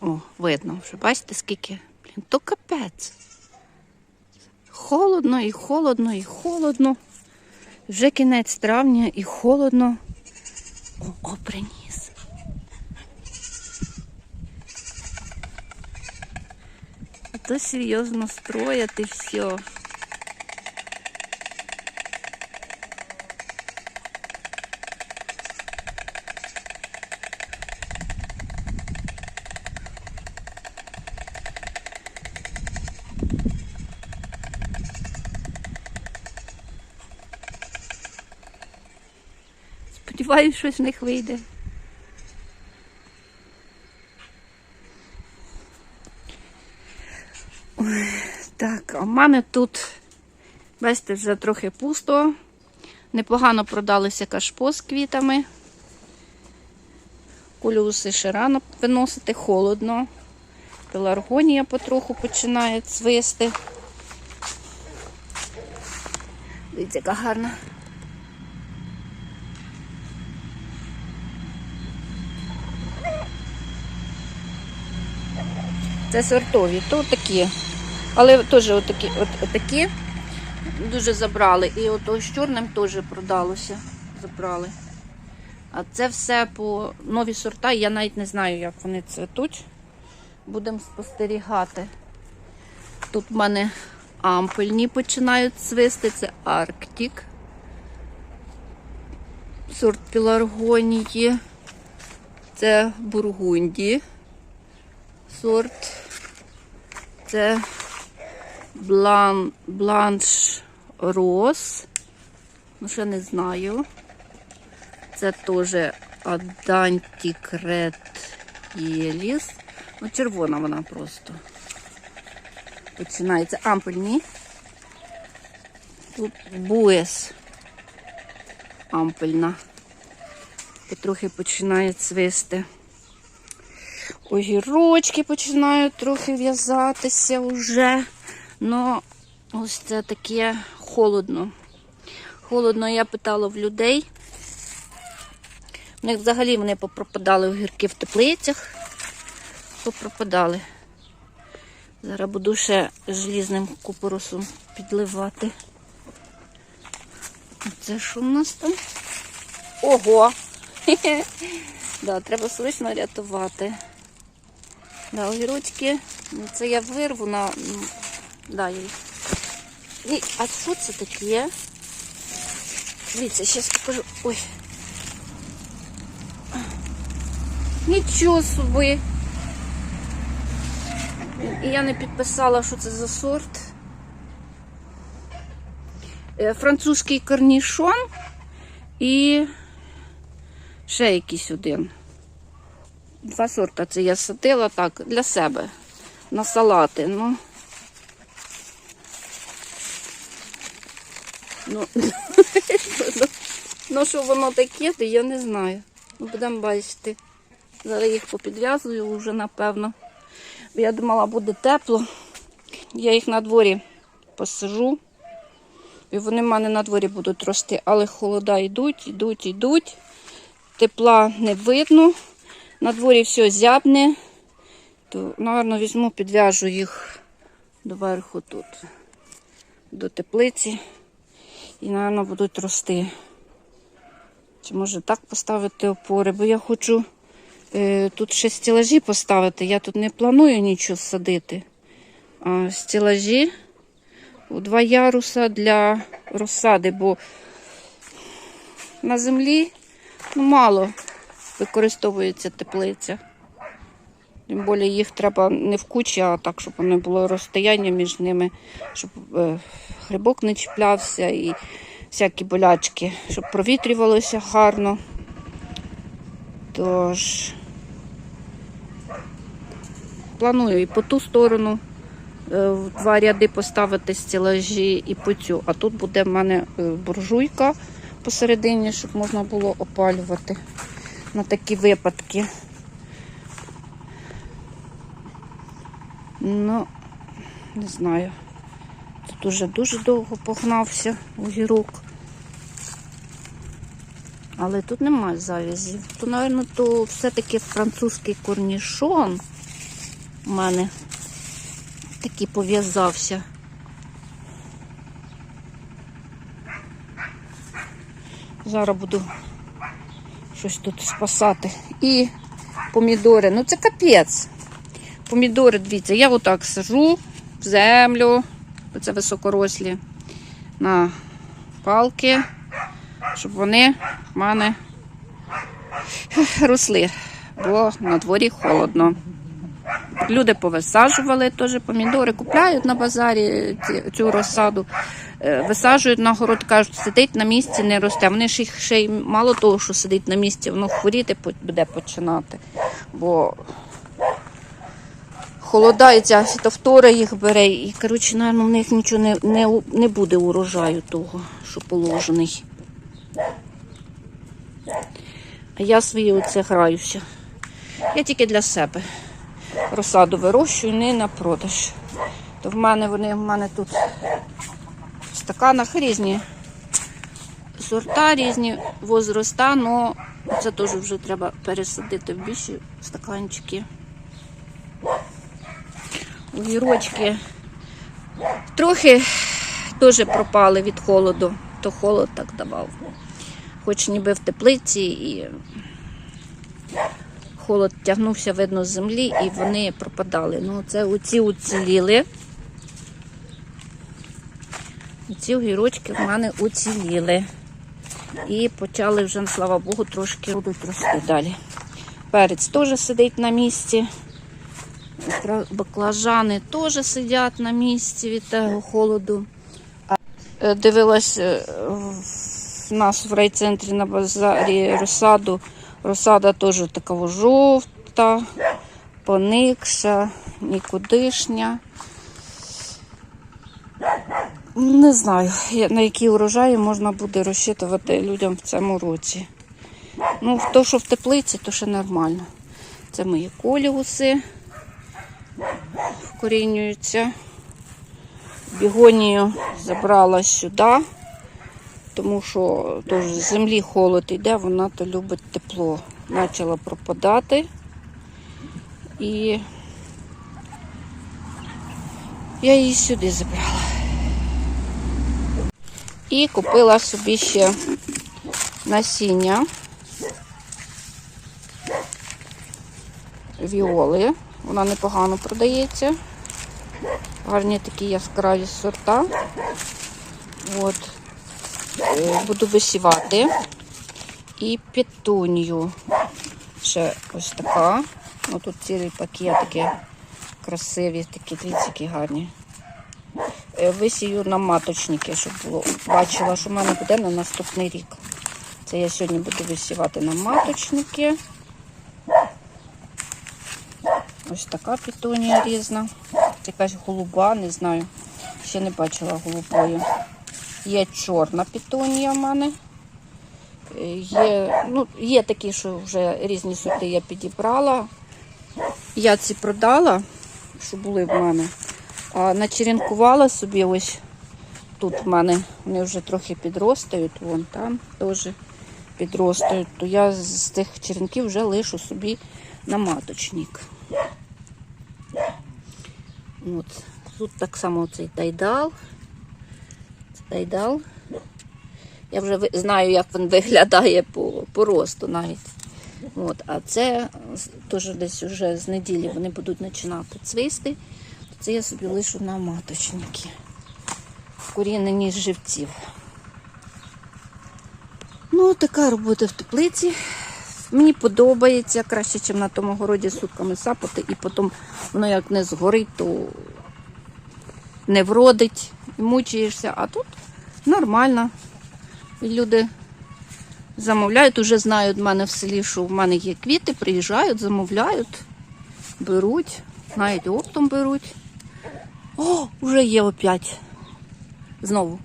О, видно вже. Бачите, скільки? Блін, то капець. Холодно і холодно, і холодно. Вже кінець травня і холодно. О, о, приніс. А то серйозно строять і все. Сподіваюсь, щось в них вийде. Так, а в мене тут, бачите, вже трохи пусто. Непогано продалися кашпо з квітами. Кулюси ще рано виносити, холодно. Пеларгонія потроху починає цвисти. Дивіться, яка гарна. Це сортові, то такі. Але теж отакі, от, отакі дуже забрали. І ото з чорним теж продалося. Забрали. А це все по нові сорта. Я навіть не знаю, як вони цвітуть. Будемо спостерігати. Тут в мене ампельні починають цвисти. Це Арктик. Сорт піларгонії. Це Бургунді сорт. Це блан, бланш роз. Ну, ще не знаю. Це теж Адантікрет Єліс. Ну, червона вона просто. Починається ампельні. Тут буес ампельна. Потрохи починає цвисти. Огірочки починають трохи в'язатися вже. Ну, ось це таке холодно. Холодно, я питала в людей. У них взагалі вони попропадали огірки в теплицях. Попропадали. Зараз буду ще желізним купоросом підливати. Це що в нас там? Ого! Да, треба срочно рятувати. Да, огірочки. Ну, Це я вирву на. м, Да, І, а що це таке? Дивіться, зараз покажу. Ой. Нічого собі. І я не підписала, що це за сорт. Е, Французький корнішон і ще якийсь один. Два сорта це я садила так для себе на салати. Ну, ну, ну що воно таке, то я не знаю. Ну, будемо бачити. Зараз їх попідв'язую вже, напевно. Я думала, буде тепло. Я їх на дворі посажу. І вони в мене на дворі будуть рости, але холода йдуть, йдуть, йдуть. Тепла не видно. На дворі все зябне, то, напевно, візьму, підв'яжу їх доверху тут, до теплиці. І, напевно, будуть рости. Чи може так поставити опори? Бо я хочу е, тут ще стілажі поставити. Я тут не планую нічого садити. А стілажі у два яруса для розсади, бо на землі ну, мало використовується теплиця. Тим більше їх треба не в кучі, а так, щоб не було розстояння між ними, щоб е, грибок не чіплявся і всякі болячки, щоб провітрювалося гарно. Тож планую і по ту сторону е, в два ряди поставити стілажі і по цю. А тут буде в мене е, буржуйка посередині, щоб можна було опалювати на такі випадки. Ну, не знаю. Тут уже дуже довго погнався огірок. Але тут немає завязів. То, напевно, то все-таки французький корнішон у мене такий пов'язався. Зараз буду щось тут спасати. І помідори. Ну це капець. Помідори, дивіться, я отак сажу в землю. Це високорослі на палки, щоб вони в мене росли, бо на дворі холодно. Люди повисаджували теж помідори, купляють на базарі цю розсаду, висаджують на город, кажуть, сидить на місці, не росте. Вони ж їх ще й мало того, що сидить на місці, воно хворіти буде починати. Бо холодається, фітофтора їх бере, і, коротше, наверно, в них нічого не, не, не буде урожаю того, що положений. А я свої оце граюся. Я тільки для себе розсаду вирощую, не на продаж. То в мене вони в мене тут стаканах різні сорта, різні возраста, але це теж вже треба пересадити в більші стаканчики. Огірочки трохи теж пропали від холоду, то холод так давав. Хоч ніби в теплиці і холод тягнувся, видно, з землі, і вони пропадали. Ну, це оці уціліли. Ці огірочки в мене уціліли. І почали вже, слава Богу, трошки будуть рости далі. Перець теж сидить на місці. Баклажани теж сидять на місці від того холоду. Е, Дивилась е, в нас в райцентрі на базарі розсаду. Розсада теж така жовта, поникша, нікудишня. Не знаю, на які урожаї можна буде розчитувати людям в цьому році. Ну, то, що в теплиці, то ще нормально. Це мої коліуси вкорінюються. Бігонію забрала сюди, тому що теж з землі холод йде, вона то любить тепло. Почала пропадати. І я її сюди забрала. І купила собі ще насіння віоли. Вона непогано продається. Гарні такі яскраві сорта. От. Е, Буду висівати. І петунію. Ще ось така. Ну, тут цілий пакет такі красиві, такі дивіться, гарні. Е, Висію на маточники, щоб було. Бачила, що в мене буде на наступний рік. Це я сьогодні буду висівати на маточники. Ось така пітонія різна. Якась голуба, не знаю. Ще не бачила голубої. Є чорна пітонія в мене. Е, Є, ну, є такі, що вже різні сорти я підібрала. Я ці продала, що були в мене. А начеренкувала собі ось тут в мене. Вони вже трохи підростають, вон там теж підростають. То я з тих черенків вже лишу собі на маточник. От. Тут так само цей дайдал. Це дайдал. Я вже знаю, як він виглядає по, по росту навіть. От. А це теж десь вже з неділі вони будуть починати цвісти. Це я собі лишу на маточники. Корінені з живців. Ну, така робота в теплиці. Мені подобається краще, ніж на тому городі сутками сапати, і потім воно як не згорить, то не вродить, мучаєшся. А тут нормально. І люди замовляють, уже знають в мене в селі, що в мене є квіти, приїжджають, замовляють, беруть, навіть оптом беруть. О, вже є опять. Знову.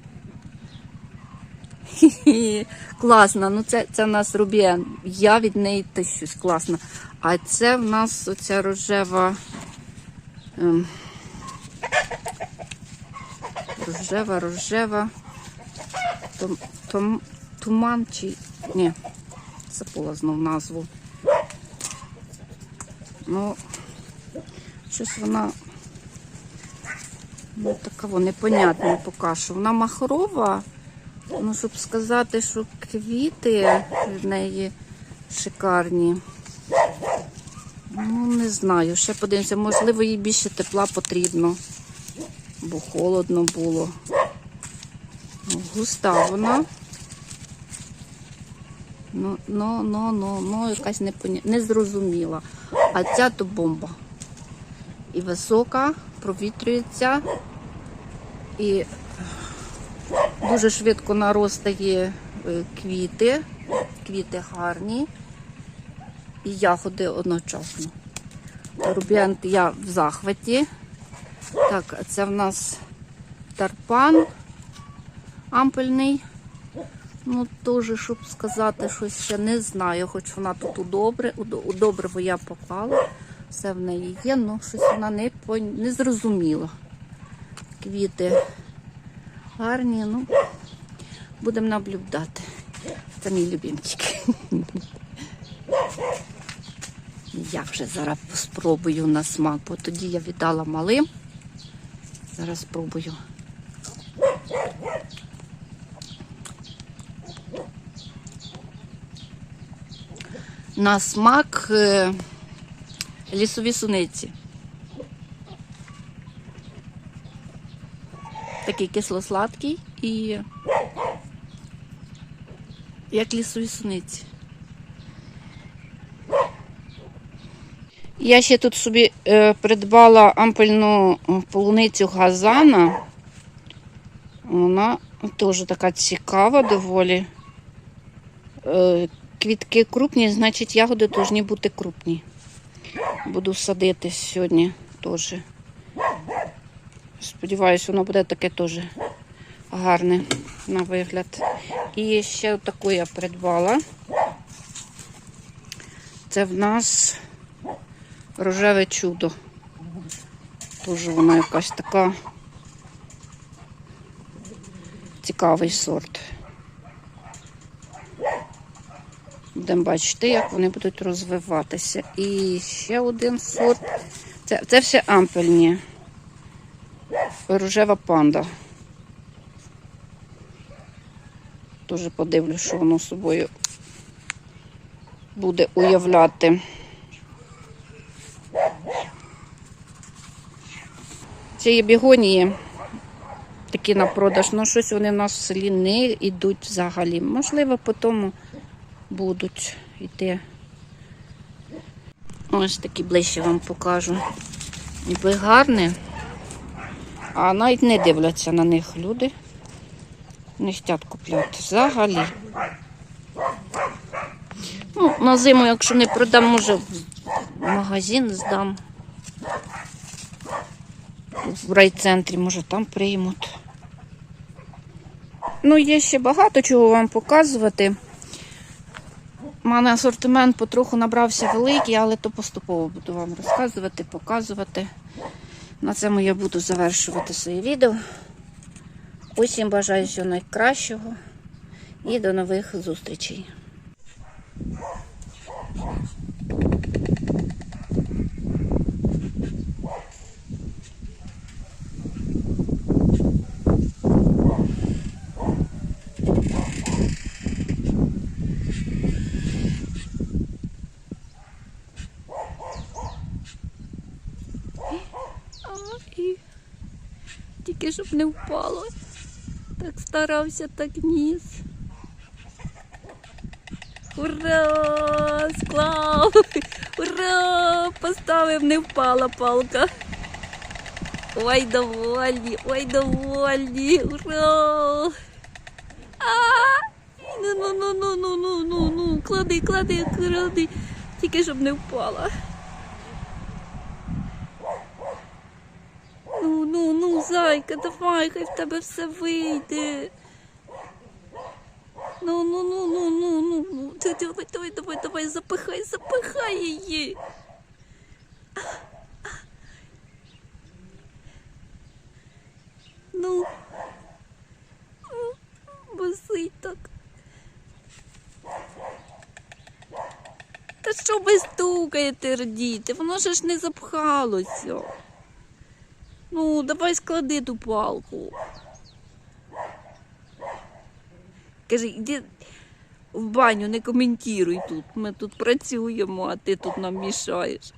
Хі-хі, Класно. Ну це, це в нас рубіен. Я від неї тищусь, класно. А це в нас оця рожева. Ем, рожева, рожева. Том, том, туман чи. Ні. забула знов назву. Ну, щось вона ну, така вона непонятна поки що. Вона махрова, ну, щоб сказати, що квіти в неї шикарні. Ну, не знаю, ще подивимося, можливо, їй більше тепла потрібно, бо холодно було. Ну, Густа вона. Ну, ну, ну, ну, ну, якась непоня... незрозуміла. А ця то бомба. І висока, провітрюється, і дуже швидко наростає е, квіти. Квіти гарні і ягоди одночасно. Рубіант я в захваті. Так, це в нас тарпан ампельний. Ну, теж, щоб сказати, щось ще не знаю, хоч вона тут у добре, у до- у я поклала. Все в неї є, але щось вона не, не зрозуміла. Квіти гарні, ну, будемо наблюдати. Це мій любимчик. Я вже зараз спробую на смак, бо тоді я віддала малим. Зараз спробую. На смак е, лісові суниці. Такий кисло-сладкий і як лісові суниці. Я ще тут собі е, придбала ампельну е, полуницю газана. Вона теж така цікава доволі. Е, квітки крупні, значить ягоди повинні бути крупні. Буду садити сьогодні теж. Сподіваюсь, воно буде таке теж гарне на вигляд. І ще таку я придбала. Це в нас рожеве чудо. Дуже вона якась така цікавий сорт. Будемо бачити, як вони будуть розвиватися. І ще один сорт. Це, це все ампельні. Рожева панда. Дуже подивлюсь, що воно собою буде уявляти. Це є бігонії такі на продаж, ну щось вони в нас в селі не йдуть взагалі. Можливо, по тому будуть йти. Ось такі ближче вам покажу. Ніби гарні, а навіть не дивляться на них люди. Не хочуть купляти взагалі. Ну, на зиму, якщо не продам, може в магазин здам. В райцентрі, може, там приймуть. Ну, є ще багато чого вам показувати. У мене асортимент потроху набрався великий, але то поступово буду вам розказувати, показувати. На цьому я буду завершувати своє відео. Усім бажаю всього найкращого і до нових зустрічей. Ай, тільки щоб не впало. Так старався, так ніс. Ура! Склав! Ура! Поставив, не впала палка. Ой, довольні, ой, довольні. Ура! А! Ну, ну, ну, ну, ну, ну, ну, ну. Клади, клади, клади. Тільки щоб не впала. Ну, ну, ну, зайка, давай, хай в тебе все вийде. Ну, ну, ну, ну, ну, ну, ну. Давай, давай, давай, давай, запихай, запихай її. Ну. Босий так. Та що ви стукаєте, радіте? Воно ж не запхалося. Ну, давай склади ту палку. Кажи, іди в баню, не коментіруй тут. Ми тут працюємо, а ти тут нам мішаєш.